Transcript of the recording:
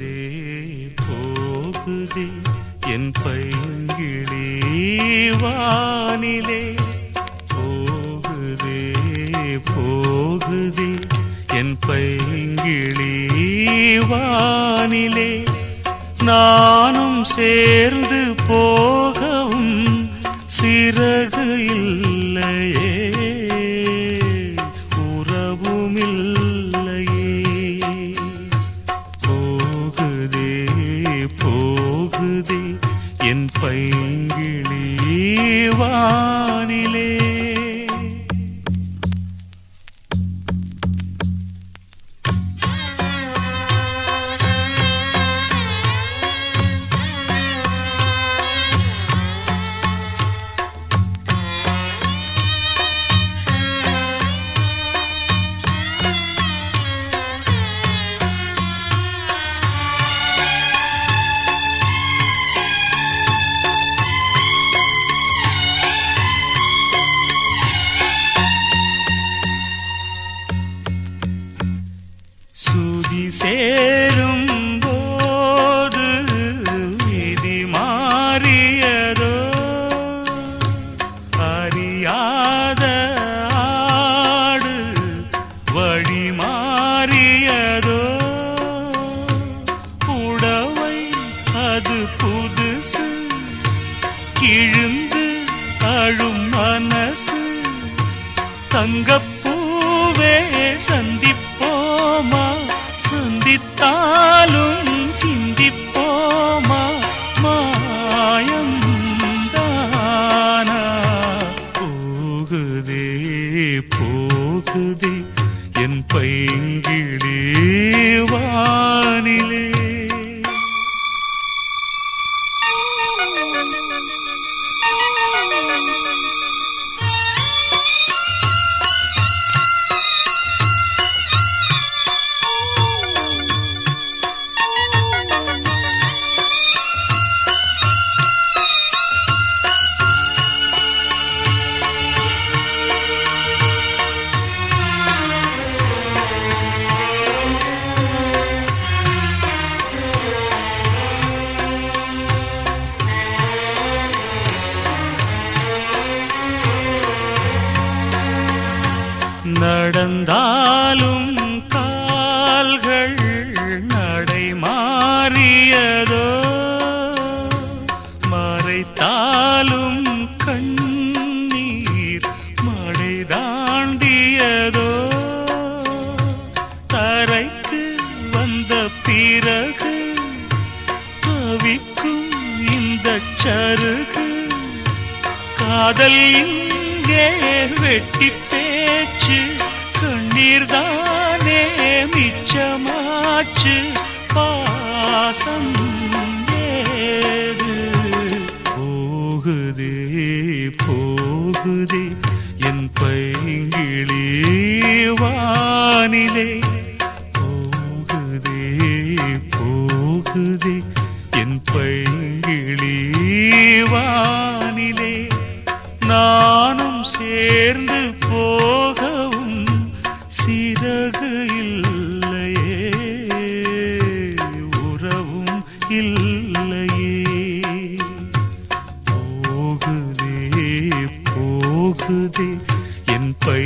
போகுதே போகுதே என் பைங்கிளே வானிலே. போகுதே போகுதே என் பைங்கிளே வானிலே. நானும் சேர்ந்து போகவும் சிறகு இல்லை போகுதே என் பைங்கிழி வானிலே. தங்க நடந்தாலும் கால்கள் நடை மாறியதோ மறைத்தாலும் கண்ணீர் மழை தாண்டியதோ தரைக்கு வந்த பிறகு தவிக்கும் இந்த சருகு காதல் இங்கே வெட்டி பேச்சு கண்ணீர் மிச்சமாச்சு பாசம் ஏது? போகுதே போகுதே என் பைங்கிளி வானிலே. போகுதே போகுதே என் பைங்கிளி வானிலே. நானும் சேர்ந்து பறக்குதே என் பை